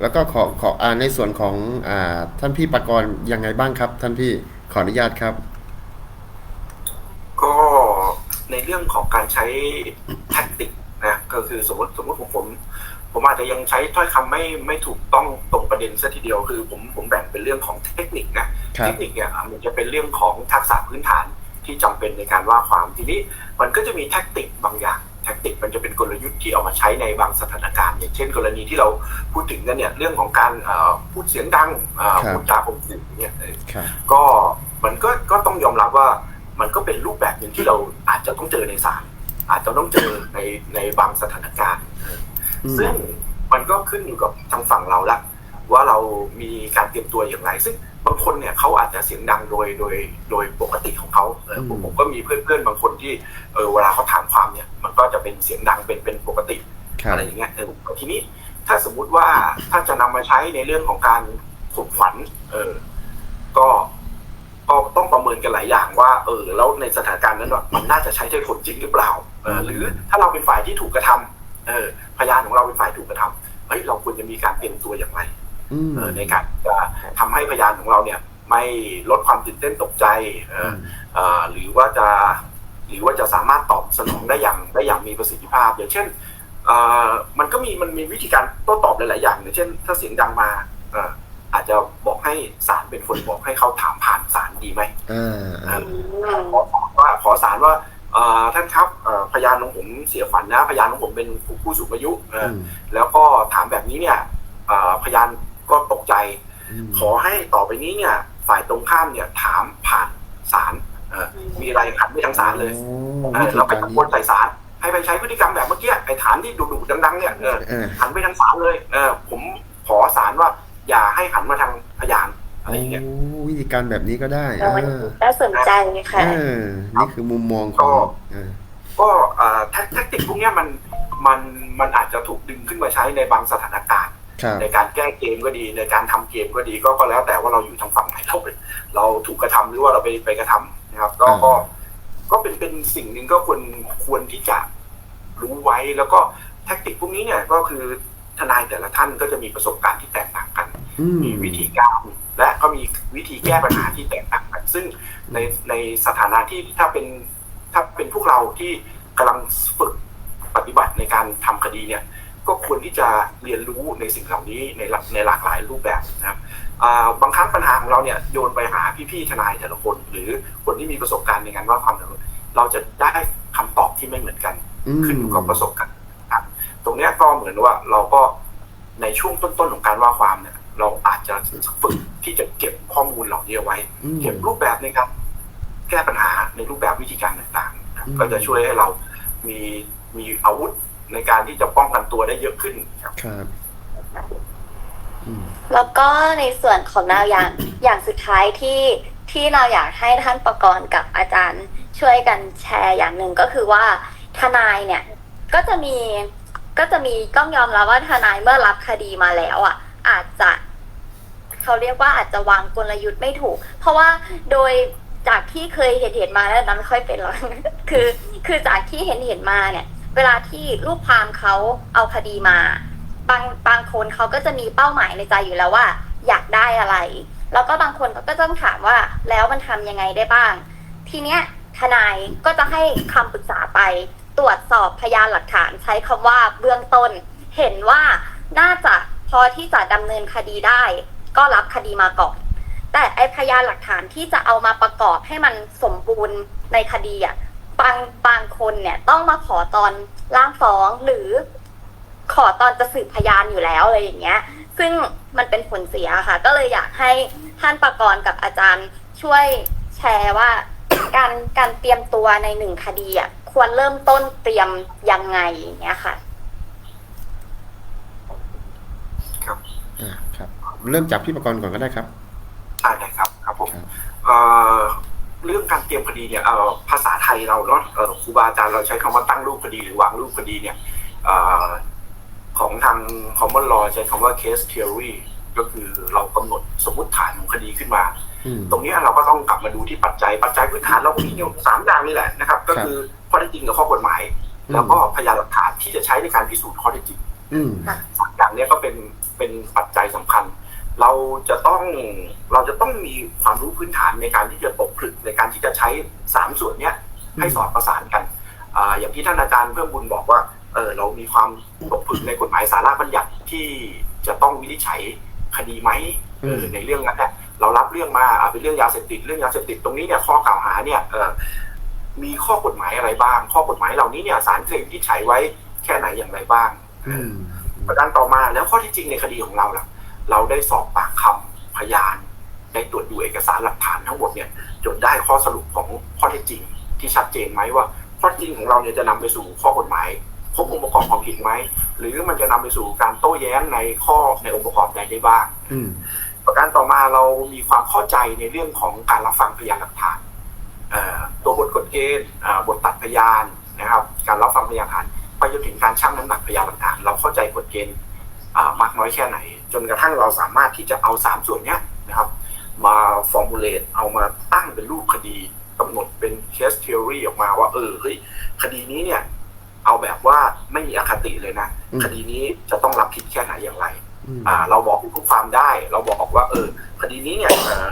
แล้วก็ขอขออ่าในส่วนของอ่าท่านพี่ปากรณ์ยังไงบ้างครับ ท่านพี่ขออนุญาตครับ ก็ในเรื่องของการใช้แท็กติกนะก็คือสมมติสมมติผมผม ผมอาจจะยังใช้ถ้อยคำไม่ไม่ถูกต้องตรงประเด็นซะทีเดียวคือผมผมแบ่งเป็นเรื่องของเทคนิคนะครับเทคนิคเนี่ยมันจะเป็นเรื่องของทักษะพื้นฐานที่จำเป็นในการว่าความทีนี้ มันก็จะมีแท็กติกบางอย่างแท็กติกมันจะเป็นกลยุทธ์ที่เอามาใช้ในบางสถานการณ์ อย่างเช่น กรณีที่เราพูดถึงกันเนี่ยเรื่องของการเอ่อพูดเสียงดังเอ่อครับพูดจาข่มขู่เนี่ยเออครับก็มันก็ก็ต้องยอมรับว่ามันก็เป็นรูปแบบหนึ่งที่เราอาจจะต้องเจอในศาลอาจจะต้องเจอในในบางสถานการณ์อืมซึ่งมันก็ขึ้นอยู่กับทางฝั่งเราละว่าเรามีการเตรียมตัวอย่างไร ซึ่งบางคนเนี่ยเขาอาจจะเสียงดังโดยโดยโดยปกติของเขาเออผมผมก็มีเพื่อนๆบางคนที่เออเวลาเขาถามความเนี่ยมัน ก็จะเป็นเสียงดังเป็นเป็นปกติครับอะไรอย่างเงี้ยเออทีนี้ถ้าสมมุติว่าถ้าจะนำมาใช้ในเรื่องของการข่มขวัญเออ ก็ก็ต้องประเมินกันหลายอย่างว่า เออ แล้วในสถานการณ์นั้นว่ามันน่าจะใช้ได้ผลจริงหรือเปล่าเออหรือถ้าเราเป็นฝ่ายที่ถูกกระทำเออ พยานของเราเป็นฝ่ายถูกกระทำเฮ้ยเราควรจะมีการเตรียมตัวอย่างไรอืมเออในการจะทำให้พยานของเราเนี่ย ไม่ลดความตื่นเต้นตกใจ เออเอ่อหรือว่าจะ หรือว่าจะสามารถตอบสนองได้อย่างได้อย่างมีประสิทธิภาพ อย่างเช่นเอ่อมันก็มีมันมีวิธีการโต้ตอบหลาย ๆ อย่างอย่างเช่น ถ้าเสียงดังมาเอ่ออาจจะบอกให้ศาลเป็นคนบอกให้เขาถามผ่านศาลดีไหมอ่าอ่าขอศาลว่าขอศาลว่าเอ่อท่านครับเอ่อพยานของผมเสียขวัญนะพยานของผมเป็นผู้ผู้สูงอายุเอ่อออืมแล้วก็ถามแบบนี้เนี่ยเอ่อพยานก็ตกใจมขอให้ต่อไปนี้เนี่ย ฝ่ายตรงข้ามเนี่ยถามผ่านศาลเอ่อ มีอะไรหันไปทางศาลเลยโอ้เอวิอธีเราไปการตะนี้โกนใส่ศาลให้ไปใช้พฤติกรรมแบบเมื่อกี้ไอ้ฐานที่ดุๆดังๆเนี่ยเออเออหันไปทางศาลเลยเออผมขอศาลว่า อย่าให้หันมาทางพยานอะไรโอ้อย่างเงี้ยวิธีการแบบนี้ก็ได้เออ่าอน่าสนใจค่ะเออนี่คือมุมมองของเออก็เอ่อแทแทคติกพวกเนี้ยมันมันมันอาจจะถูกดึงขึ้นมาใช้ในบางสถานการณ์ครับ ในการแก้เกมก็ดี ในการทำเกมก็ดีก็ก็แล้วแต่ว่าเราอยู่ทางฝั่งไหนเราเป็นเราถูกกระทำหรือว่าเราไปไปกระทำนะครับก็ก็ก็เป็นเป็นสิ่งหนึ่งก็ควรควรที่จะรู้ไว้แล้วก็แท็กติกพวกนี้เนี่ยก็คือทนายแต่ละท่านก็จะมีประสบการณ์ที่แตกต่างกันอืมมีวิธีการและก็มีวิธีแก้ปัญหาที่แตกต่างกัน ซึ่งในในสถานะที่ถ้าเป็นถ้าเป็นพวกเราที่กำลังฝึกปฏิบัติในการทำคดีเนี่ย ก็ควรที่จะเรียนรู้ในสิ่งเหล่านี้ในหลากในหลากหลายรูปแบบนะครับอ่าบางครั้งปัญหาของเราเนี่ยโยนไปหาพี่ๆทนายแต่ละคน หรือคนที่มีประสบการณ์ในการว่าความเราจะได้คำตอบที่ไม่เหมือนกันอืมขึ้นอยู่กับประสบการณ์ครับตรงเนี้ยก็เหมือนว่าเราก็ในช่วงต้นๆของการว่าความเนี่ย เราอาจจะฝึกที่จะเก็บข้อมูลเหล่านี้เอาไว้อืมเก็บรูปแบบในการแก้ปัญหาในรูปแบบวิธีการต่างๆครับอืมก็จะช่วยให้เรามีมีอาวุธ ในการที่จะป้องกันตัวได้เยอะขึ้นครับครับอืมแล้วก็ในส่วนของแนวอย่างอย่างสุดท้ายที่ที่เราอยากให้ท่านประกรณ์กับอาจารย์ช่วยกันแชร์อย่างหนึ่งก็คือว่าทนายเนี่ย ก็จะมีก็จะมีต้องยอมรับว่าทนายเมื่อรับคดีมาแล้วอะ อาจจะเขาเรียกว่าอาจจะวางกลยุทธ์ไม่ถูก เพราะว่าโดยจากที่เคยเห็นเห็นมาแล้วนั้นไม่ค่อยเป็นหรอกคือ คือจากที่เห็นเห็นมาเนี่ย เวลาที่ลูกความเขาเอาคดีมา บางบางคนเขาก็จะมีเป้าหมายในใจอยู่แล้วว่า อยากได้อะไร แล้วก็บางคนเขาก็ต้องถามว่าแล้วมันทำยังไงได้บ้าง ทีเนี้ยทนายก็จะให้คำปรึกษาไป ตรวจสอบพยานหลักฐานใช้คำว่าเบื้องต้น เห็นว่าน่าจะพอที่จะดำเนินคดีได้ ก็รับคดีมาก่อนแต่ไอพยานหลักฐานที่จะเอามาประกอบให้มันสมบูรณ์ในคดีอะ บางบางคนเนี่ยต้องมาขอตอนร่างฟ้องหรือขอตอนจะสืบพยานอยู่แล้วอะไรอย่างเงี้ย ซึ่งมันเป็นผลเสียค่ะ ก็เลยอยากให้ท่านประกรณ์กับอาจารย์ช่วยแชร์ว่า การการเตรียมตัวในหนึ่งคดีอะควรเริ่มต้นเตรียมยังไงอย่างเงี้ยค่ะอ่าครับ เริ่มจากพี่ประกรณ์ก่อนก็ได้ครับ ใช่ได้ครับ ครับผมครับเอ่อ เรื่องการเตรียมคดีเนี่ยเอ่อภาษาไทยเราเนาะเอ่อครูบาอาจารย์เราใช้คำว่าตั้งรูปคดีหรือวางรูปคดีเนี่ยเอ่อของทาง common law ใช้คำว่า case theory ก็คือเรากำหนดสมมติฐานของคดีขึ้นมาอืมตรงเนี้ยเราก็ต้องกลับมาดูที่ปัจจัยปัจจัยพื้นฐานเราก็มีอยู่สามอย่างนี่แหละนะครับ ก็คือข้อเท็จจริงกับข้อกฎหมายอืมแล้วก็พยานหลักฐานที่จะใช้ในการพิสูจน์ข้อเท็จจริงอืมสามอย่างเนี้ยก็เป็นเป็นปัจจัยสำคัญ เราจะต้องเราจะต้องมีความรู้พื้นฐานในการที่จะตกผลึกในการที่จะใช้สามส่วนเนี้ยให้สอดประสานกันอ่าอย่างที่ท่านอาจารย์เพิ่มบุญบอกว่า เออเรามีความตกผลึกในกฎหมายสาระบัญญัติที่จะต้องวินิจฉัยคดีไหมเออในเรื่องนั้นเนี่ยเรารับเรื่องมาอ่าเป็นเรื่องยาเสพติดเรื่องยาเสพติดตรงนี้เนี่ยข้อกล่าวหาเนี่ยเออมีข้อกฎหมายอะไรบ้าง ข้อกฎหมายเหล่านี้เนี่ยศาลเคยวินิจฉัยไว้แค่ไหนอย่างไรบ้างเออือมประการต่อมาแล้วข้อที่จริงในคดีของเราล่ะ เราได้สอบปากคำพยานได้ตรวจดูเอกสารหลักฐานทั้งหมดเนี่ยจนได้ข้อสรุปของข้อเท็จจริง ที่ชัดเจนไหมว่าข้อเท็จจริงของเราเนี่ยจะนำไปสู่ข้อกฎหมายครบองค์ประกอบความผิดไหมหรือมันจะนำไปสู่การโต้แย้งในข้อในองค์ประกอบใดได้บ้างอืมประการต่อมาเรามีความเข้าใจในเรื่องของการรับฟังพยานหลักฐานเอ่อตัวบทกฎเกณฑ์อ่าบทตัดพยานนะครับ การรับฟังพยานหลักฐานไปจนถึงการชั่งน้ำหนักพยานหลักฐาน เราเข้าใจกฎเกณฑ์อ่ามากน้อยแค่ไหน จนกระทั่งเราสามารถที่จะเอาสามส่วนเนี้ยนะครับ มาฟอร์มูลเลตเอามาตั้งเป็นรูปคดีกำหนดเป็นเคส t ท o r y ออกมาว่า เออเฮ้ยคดีนี้เนี่ย เอาแบบว่าไม่มีอคติเลยนะอืมคดีนี้จะต้องรับผิดแค่ไหนอย่างไรอืมอ่า เราบอกทุกความได้ เราบอกว่า เออ คดีนี้เนี่ยเอ่อ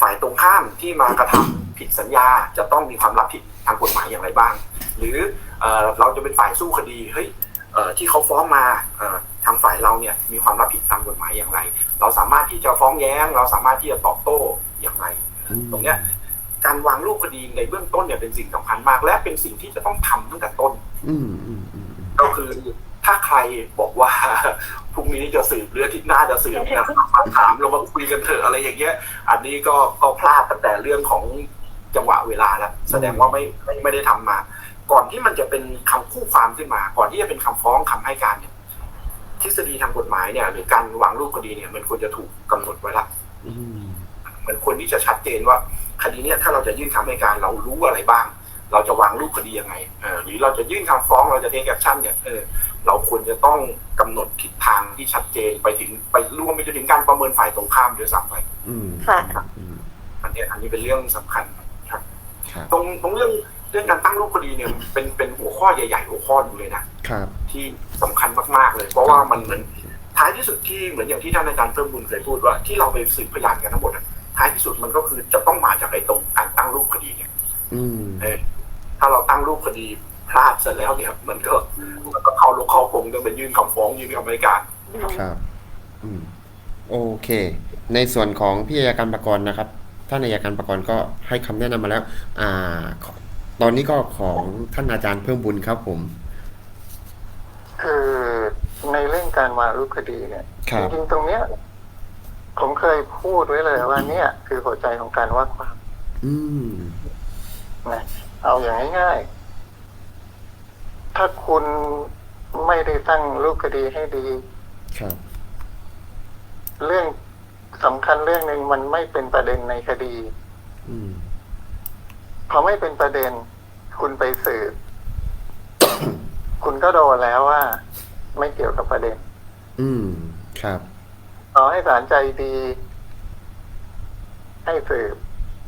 ฝ่ายตรงข้ามที่มากระทำผิดสัญญาจะต้องมีความรับผิดทางกฎหมายอย่างไรบ้าง หรือเอ่อเราจะเป็นฝ่ายสู้คดีเฮ้ยเอ่อที่เขาฟ้องมาเอ่อทางฝ่ายเราเนี่ยมีความรับผิดตามกฎหมายอย่างไร เราสามารถที่จะฟ้องแย้ง เราสามารถที่จะตอบโต้อย่างไรอืมตรงเนี้ยการวางรูปคดีในเบื้องต้นเนี่ยเป็นสิ่งสำคัญมาก และเป็นสิ่งที่จะต้องทำตั้งแต่ต้นอืมอืมอืมอืมก็คือถ้าใครบอกว่าพรุ่งนี้จะสืบหรืออาทิตย์หน้าจะสืบนะมาถามเรามาคุยกันเถอะอะไรอย่างเงี้ย อันนี้ก็ก็พลาดตั้งแต่เรื่องของจังหวะเวลาแล้วแสดงว่าไม่ไม่ไม่ได้ทำมา ก่อนที่มันจะเป็นคำคู่ความขึ้นมา ก่อนที่จะเป็นคำฟ้องคำให้การเนี่ย ทฤษฎีทางกฎหมายเนี่ยหรือการวางรูปคดีเนี่ยมันควรจะถูกกำหนดไว้ละอืมมันควรที่จะชัดเจนว่าคดีเนี้ยถ้าเราจะยื่นคำให้การเรารู้อะไรบ้าง เราจะวางรูปคดียังไงเออหรือเราจะยื่นคำฟ้องเราจะเทคแอคชั่นเนี่ยเออเราควรจะต้องกำหนดทิศทางที่ชัดเจนไปถึงไปรวมไปจนถึงการประเมินฝ่ายตรงข้ามด้วยซ้ำไปอืมค่ะอืมอันเนี้ยอันนี้เป็นเรื่องสำคัญครับครับ ตรงตรงเรื่องเรื่องการตั้งรูปคดีเนี่ยเป็นเป็นหัวข้อใหญ่ ๆ หัวข้อหนึงเลยนะครับที่ สำคัญมากๆเลย เพราะว่ามันเหมือนท้ายที่สุดที่เหมือนอย่างที่ท่านอาจารย์เพิ่มบุญเคยพูดว่าที่เราไปสืบพยานกันทั้งหมดอะท้ายที่สุดมันก็คือจะต้องมาจากไอ้ตรงการตั้งรูปคดีเนี่ยอืมเออถ้าเราตั้งรูปคดีพลาดเสร็จแล้วเนี่ย มันก็มันก็เข้าลกเข้าพงต้องไปยื่นคำฟ้องยื่นคำให้การครับอืมโอเค ในส่วนของพี่อัยการประกรณ์นะครับท่านอัยการประกรณ์ก็ให้คำแนะนำมาแล้ว อ่าขอตอนนี้ก็ของท่านอาจารย์เพิ่มบุญครับผม คือในเรื่องการวางรูปคดีเนี่ยครัจบริงๆตรงเนี้ย ผมเคยพูดไว้เลยว่าเนี่ย คือหัวใจของการว่าความอืม นะเอาอย่างง่ายๆ ถ้าคุณไม่ได้ตั้งรูปคดีให้ดี ครับ เรื่องสำคัญเรื่องหนึ่งมันไม่เป็นประเด็นในคดี อืม พอไม่เป็นประเด็น คุณไปสืบ คุณก็โดนแล้วว่า ไม่เกี่ยวกับประเด็น อืม ครับ ต่อให้ศาลใจดี ให้สืบ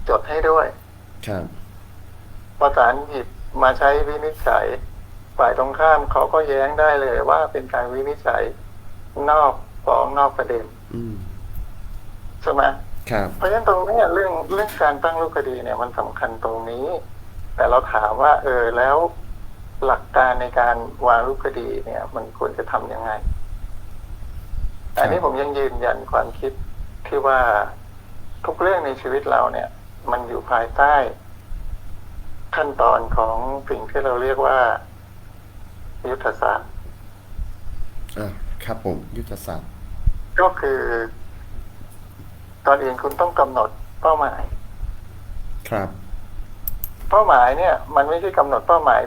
จดให้ด้วย ครับพอศาลหยิบมาใช้วินิจฉัย ฝ่ายตรงข้ามเขาก็แย้งได้เลยว่าเป็นการวินิจฉัย นอกฟ้องนอกประเด็นอืมใช่ไหมครับ เพราะฉะนั้นตรงเนี้ยเรื่องเรื่องการตั้งรูปคดีเนี่ยมันสำคัญตรงนี้ แต่เราถามว่า เออแล้ว หลักการในการวางรูปคดีเนี่ย มันควรจะทำยังไง อันนี้ผมยังยืนยันความคิดที่ว่าทุกเรื่องในชีวิตเราเนี่ย มันอยู่ภายใต้ ขั้นตอนของสิ่งที่เราเรียกว่า ยุทธศาสตร์อ่าครับผม ยุทธศาสตร์ ก็คือตอนอื่นคุณต้องกำหนดเป้าหมาย ครับ เป้าหมายเนี่ย มันไม่ใช่กำหนดเป้าหมาย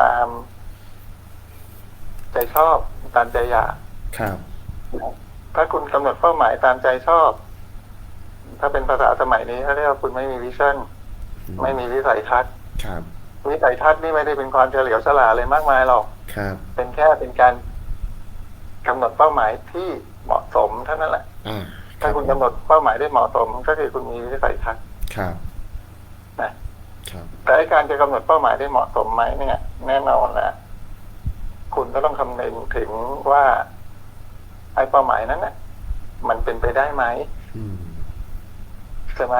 ตามใจชอบตามใจอยากครับถ้าคุณกำหนดเป้าหมายตามใจชอบ ถ้าเป็นภาษาสมัยนี้เขาเรียกว่าคุณไม่มีวิชั่น ไม่มีวิสัยทัศน์ครับวิสัยทัศน์นี่ไม่ได้เป็นความเฉลียวฉลาดเลยมากมายหรอกครับ เป็นแค่เป็นการกำหนดเป้าหมายที่เหมาะสมเท่านั้นแหละอ่าถ้าคุณกำหนดเป้าหมายได้เหมาะสมก็คือคุณมีวิสัยทัศน์ครับนะครับ แต่ไอ้การจะกำหนดเป้าหมายได้เหมาะสมไหมเนี่ย แน่นอนแหละคุณก็ต้องคำนึงถึงว่าไอ้เป้าหมายนั้นน่ะ มันเป็นไปได้ไหมอืมใช่ไหม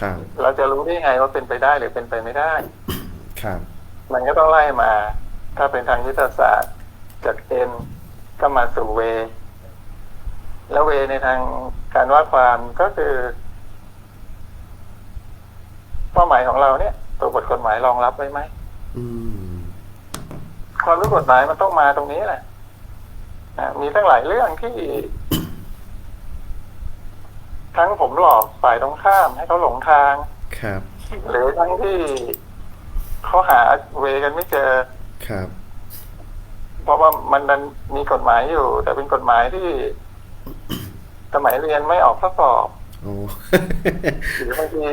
ครับเราจะรู้ได้ไงว่าเป็นไปได้หรือเป็นไปไม่ได้ครับมันก็ต้องไล่มา ถ้าเป็นทางยุทธศาสตร์จากเอ็นก็มาสู่เว แล้วเวในทางการว่าความก็คือ เป้าหมายของเราเนี่ย ตัวบทกฎหมายรองรับไว้ไหมอืมความรู้กฎหมายมันต้องมาตรงนี้แหละนะมีตั้งหลายเรื่องที่ ทั้งผมหลอกฝ่ายตรงข้ามให้เขาหลงทาง ครับ หรือทั้งที่เขาหาเวกันไม่เจอ ครับ เพราะว่ามันดันมีกฎหมายอยู่ แต่เป็นกฎหมายที่ สมัยเรียนไม่ออกข้อสอบโอ้หรือบางที